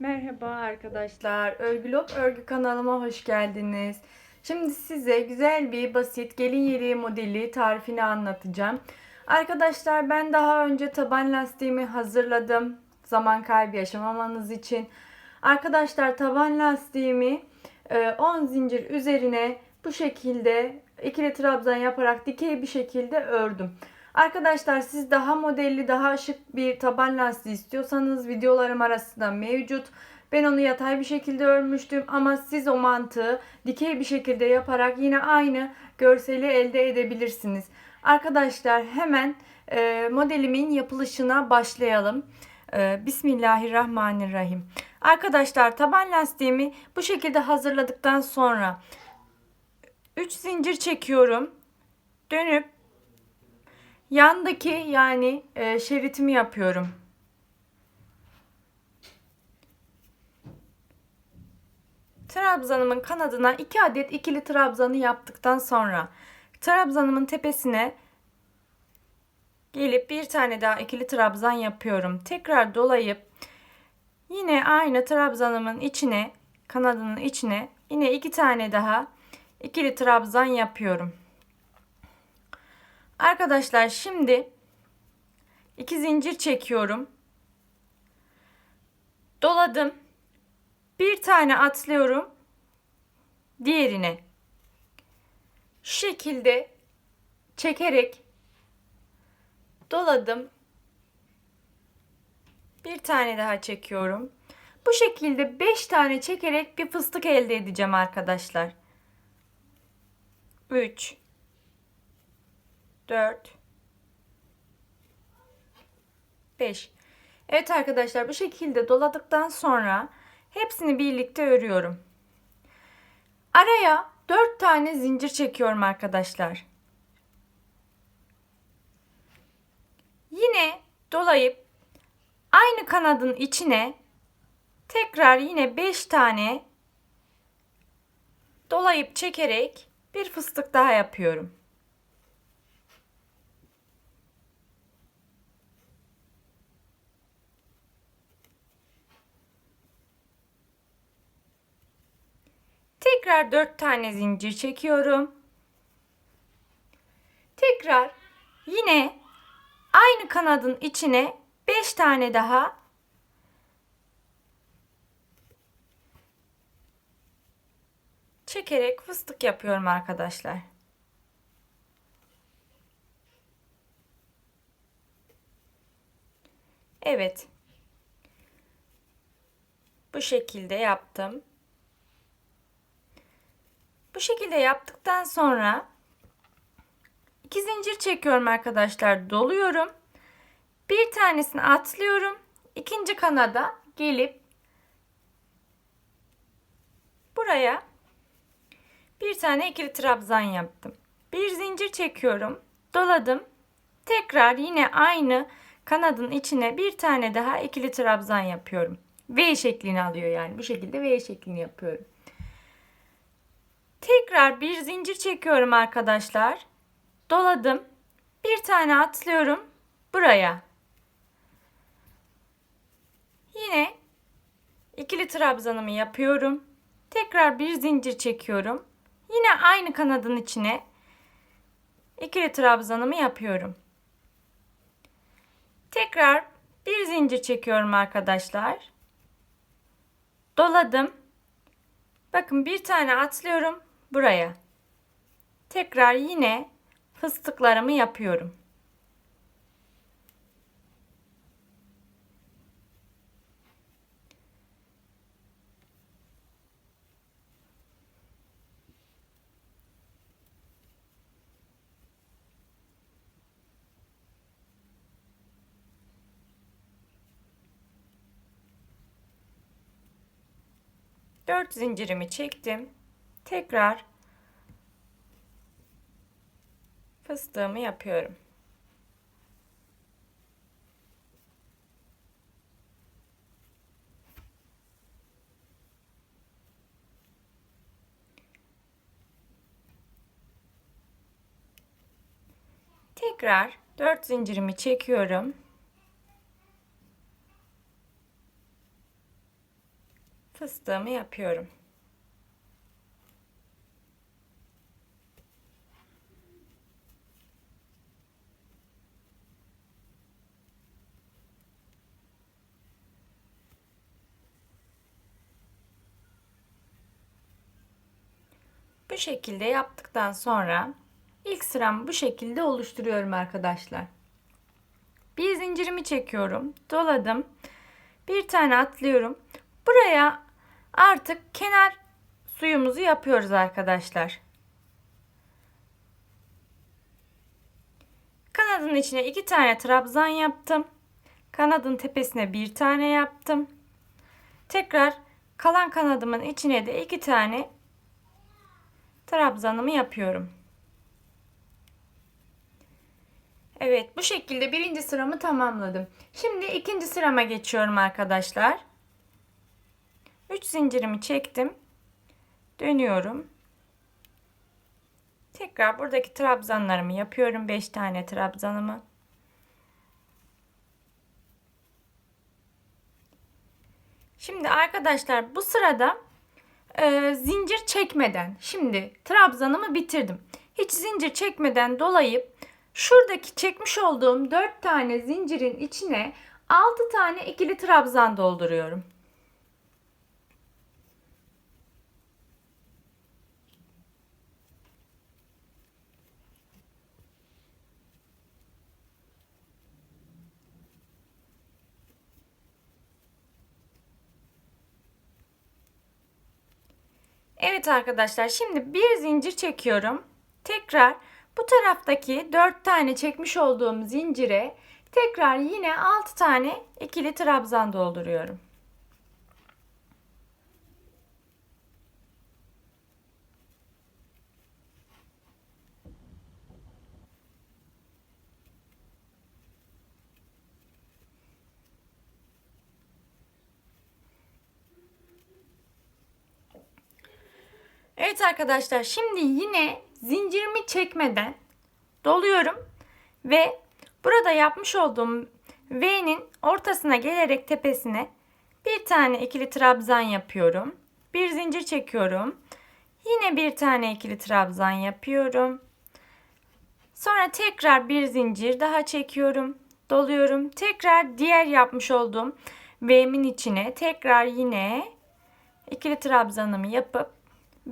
Merhaba arkadaşlar. Örgülok Örgü kanalıma hoş geldiniz. Şimdi size güzel bir basit gelin yeleği modeli tarifini anlatacağım. Arkadaşlar ben daha önce taban lastiğimi hazırladım. Zaman kaybı yaşamamanız için. Arkadaşlar taban lastiğimi e, 10 zincir üzerine bu şekilde ikili trabzan yaparak dikey bir şekilde ördüm. Arkadaşlar siz daha modelli, daha şık bir taban lastiği istiyorsanız videolarım arasında mevcut. Ben onu yatay bir şekilde örmüştüm ama siz o mantığı dikey bir şekilde yaparak yine aynı görseli elde edebilirsiniz. Arkadaşlar hemen e, modelimin yapılışına başlayalım. E, Bismillahirrahmanirrahim. Arkadaşlar taban lastiğimi bu şekilde hazırladıktan sonra 3 zincir çekiyorum. Dönüp Yandaki yani e, şeritimi yapıyorum. Trabzanımın kanadına 2 adet ikili trabzanı yaptıktan sonra trabzanımın tepesine gelip bir tane daha ikili trabzan yapıyorum. Tekrar dolayıp yine aynı trabzanımın içine kanadının içine yine iki tane daha ikili trabzan yapıyorum. Arkadaşlar şimdi iki zincir çekiyorum. Doladım. Bir tane atlıyorum. Diğerine. Şu şekilde çekerek doladım. Bir tane daha çekiyorum. Bu şekilde 5 tane çekerek bir fıstık elde edeceğim arkadaşlar. 3 4 5 Evet arkadaşlar bu şekilde doladıktan sonra hepsini birlikte örüyorum. Araya 4 tane zincir çekiyorum arkadaşlar. Yine dolayıp aynı kanadın içine tekrar yine 5 tane dolayıp çekerek bir fıstık daha yapıyorum. Tekrar 4 tane zincir çekiyorum. Tekrar yine aynı kanadın içine 5 tane daha çekerek fıstık yapıyorum arkadaşlar. Evet. Bu şekilde yaptım. Bu şekilde yaptıktan sonra iki zincir çekiyorum arkadaşlar. Doluyorum. Bir tanesini atlıyorum. İkinci kanada gelip buraya bir tane ikili trabzan yaptım. Bir zincir çekiyorum. Doladım. Tekrar yine aynı kanadın içine bir tane daha ikili trabzan yapıyorum. V şeklini alıyor yani. Bu şekilde V şeklini yapıyorum. Tekrar bir zincir çekiyorum arkadaşlar. Doladım. Bir tane atlıyorum buraya. Yine ikili trabzanımı yapıyorum. Tekrar bir zincir çekiyorum. Yine aynı kanadın içine ikili trabzanımı yapıyorum. Tekrar bir zincir çekiyorum arkadaşlar. Doladım. Bakın bir tane atlıyorum buraya. Tekrar yine fıstıklarımı yapıyorum. Dört zincirimi çektim. Tekrar fıstığımı yapıyorum. Tekrar 4 zincirimi çekiyorum. fıstığımı yapıyorum. Bu şekilde yaptıktan sonra ilk sıramı bu şekilde oluşturuyorum arkadaşlar. Bir zincirimi çekiyorum. Doladım. Bir tane atlıyorum. Buraya artık kenar suyumuzu yapıyoruz arkadaşlar. Kanadın içine iki tane trabzan yaptım. Kanadın tepesine bir tane yaptım. Tekrar kalan kanadımın içine de iki tane trabzanımı yapıyorum. Evet bu şekilde birinci sıramı tamamladım. Şimdi ikinci sırama geçiyorum arkadaşlar. 3 zincirimi çektim. Dönüyorum. Tekrar buradaki trabzanlarımı yapıyorum. 5 tane trabzanımı. Şimdi arkadaşlar bu sırada e, zincir çekmeden şimdi trabzanımı bitirdim. Hiç zincir çekmeden dolayıp şuradaki çekmiş olduğum 4 tane zincirin içine 6 tane ikili trabzan dolduruyorum. Evet arkadaşlar şimdi bir zincir çekiyorum. Tekrar bu taraftaki 4 tane çekmiş olduğum zincire tekrar yine 6 tane ikili trabzan dolduruyorum. Evet arkadaşlar şimdi yine zincirimi çekmeden doluyorum ve burada yapmış olduğum V'nin ortasına gelerek tepesine bir tane ikili trabzan yapıyorum. Bir zincir çekiyorum. Yine bir tane ikili trabzan yapıyorum. Sonra tekrar bir zincir daha çekiyorum. Doluyorum. Tekrar diğer yapmış olduğum V'min içine tekrar yine ikili trabzanımı yapıp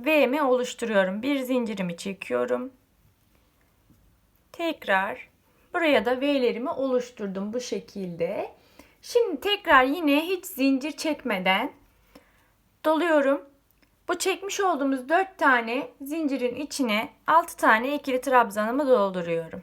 V'mi oluşturuyorum. Bir zincirimi çekiyorum. Tekrar buraya da V'lerimi oluşturdum bu şekilde. Şimdi tekrar yine hiç zincir çekmeden doluyorum. Bu çekmiş olduğumuz 4 tane zincirin içine 6 tane ikili trabzanımı dolduruyorum.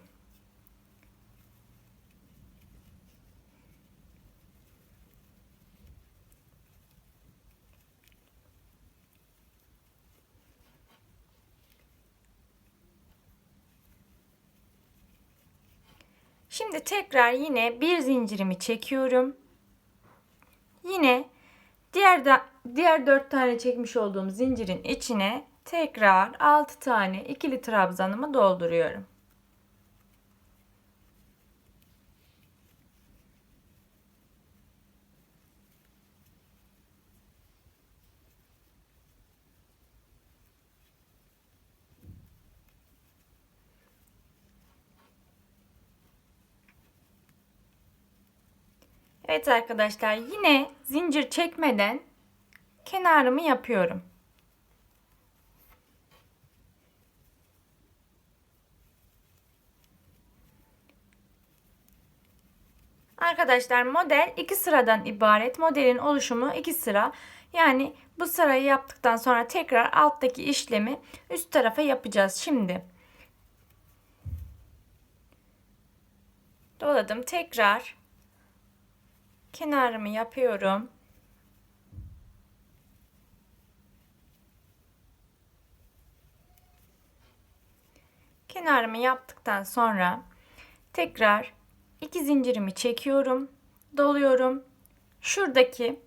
Şimdi tekrar yine bir zincirimi çekiyorum. Yine diğer diğer 4 tane çekmiş olduğum zincirin içine tekrar 6 tane ikili trabzanımı dolduruyorum. Evet arkadaşlar yine zincir çekmeden kenarımı yapıyorum. Arkadaşlar model iki sıradan ibaret. Modelin oluşumu iki sıra. Yani bu sırayı yaptıktan sonra tekrar alttaki işlemi üst tarafa yapacağız. Şimdi doladım. Tekrar kenarımı yapıyorum. Kenarımı yaptıktan sonra tekrar iki zincirimi çekiyorum. Doluyorum. Şuradaki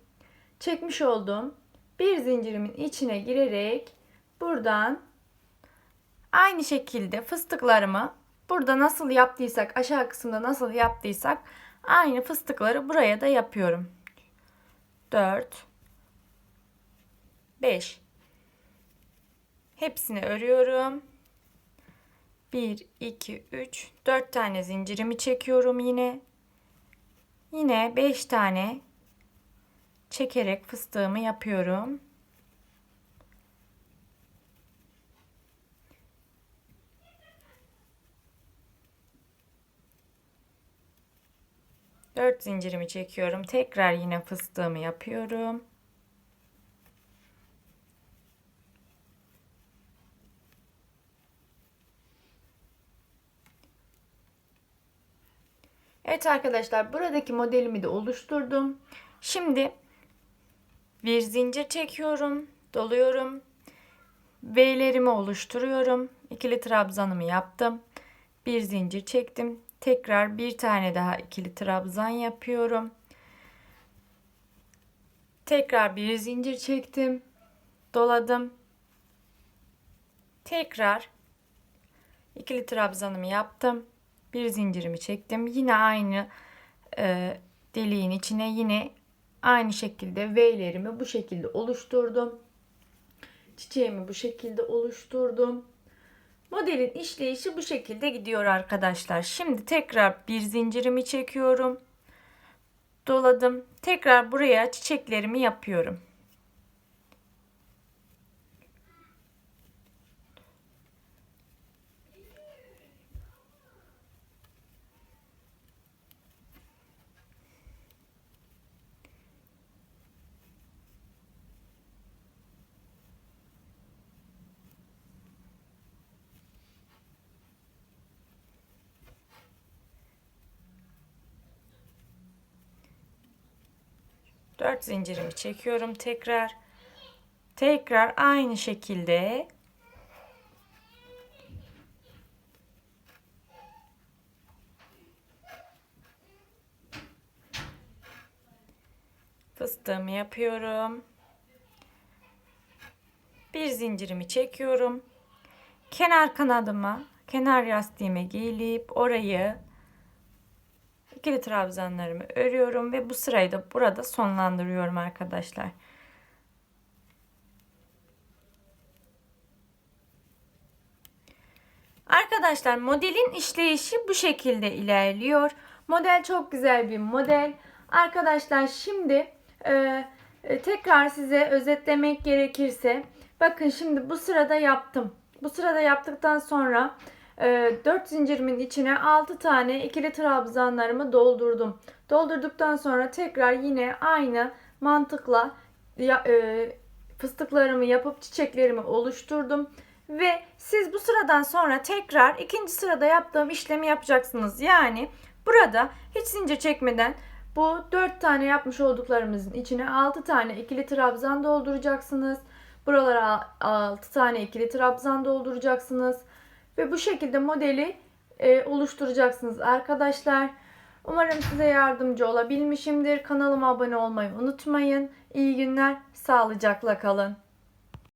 çekmiş olduğum bir zincirimin içine girerek buradan aynı şekilde fıstıklarımı burada nasıl yaptıysak aşağı kısımda nasıl yaptıysak Aynı fıstıkları buraya da yapıyorum. 4 5. Hepsini örüyorum. 1, 2, 3, 4 tane zincirimi çekiyorum yine. Yine 5 tane çekerek fıstığımı yapıyorum. Dört zincirimi çekiyorum. Tekrar yine fıstığımı yapıyorum. Evet arkadaşlar buradaki modelimi de oluşturdum. Şimdi bir zincir çekiyorum, doluyorum. V'lerimi oluşturuyorum. İkili trabzanımı yaptım. Bir zincir çektim. Tekrar bir tane daha ikili trabzan yapıyorum. Tekrar bir zincir çektim. Doladım. Tekrar ikili trabzanımı yaptım. Bir zincirimi çektim. Yine aynı e, deliğin içine yine aynı şekilde V'lerimi bu şekilde oluşturdum. Çiçeğimi bu şekilde oluşturdum. Modelin işleyişi bu şekilde gidiyor arkadaşlar. Şimdi tekrar bir zincirimi çekiyorum. Doladım. Tekrar buraya çiçeklerimi yapıyorum. Dört zincirimi çekiyorum tekrar. Tekrar aynı şekilde fıstığımı yapıyorum. Bir zincirimi çekiyorum. Kenar kanadıma, kenar yastığıma gelip orayı ikili trabzanlarımı örüyorum ve bu sırayı da burada sonlandırıyorum arkadaşlar. Arkadaşlar modelin işleyişi bu şekilde ilerliyor. Model çok güzel bir model. Arkadaşlar şimdi e, e, tekrar size özetlemek gerekirse bakın şimdi bu sırada yaptım. Bu sırada yaptıktan sonra 4 zincirimin içine 6 tane ikili trabzanlarımı doldurdum. Doldurduktan sonra tekrar yine aynı mantıkla e, fıstıklarımı yapıp çiçeklerimi oluşturdum. Ve siz bu sıradan sonra tekrar ikinci sırada yaptığım işlemi yapacaksınız. Yani burada hiç zincir çekmeden bu 4 tane yapmış olduklarımızın içine 6 tane ikili trabzan dolduracaksınız. Buralara 6 tane ikili trabzan dolduracaksınız. Ve bu şekilde modeli e, oluşturacaksınız arkadaşlar. Umarım size yardımcı olabilmişimdir. Kanalıma abone olmayı unutmayın. İyi günler, sağlıcakla kalın.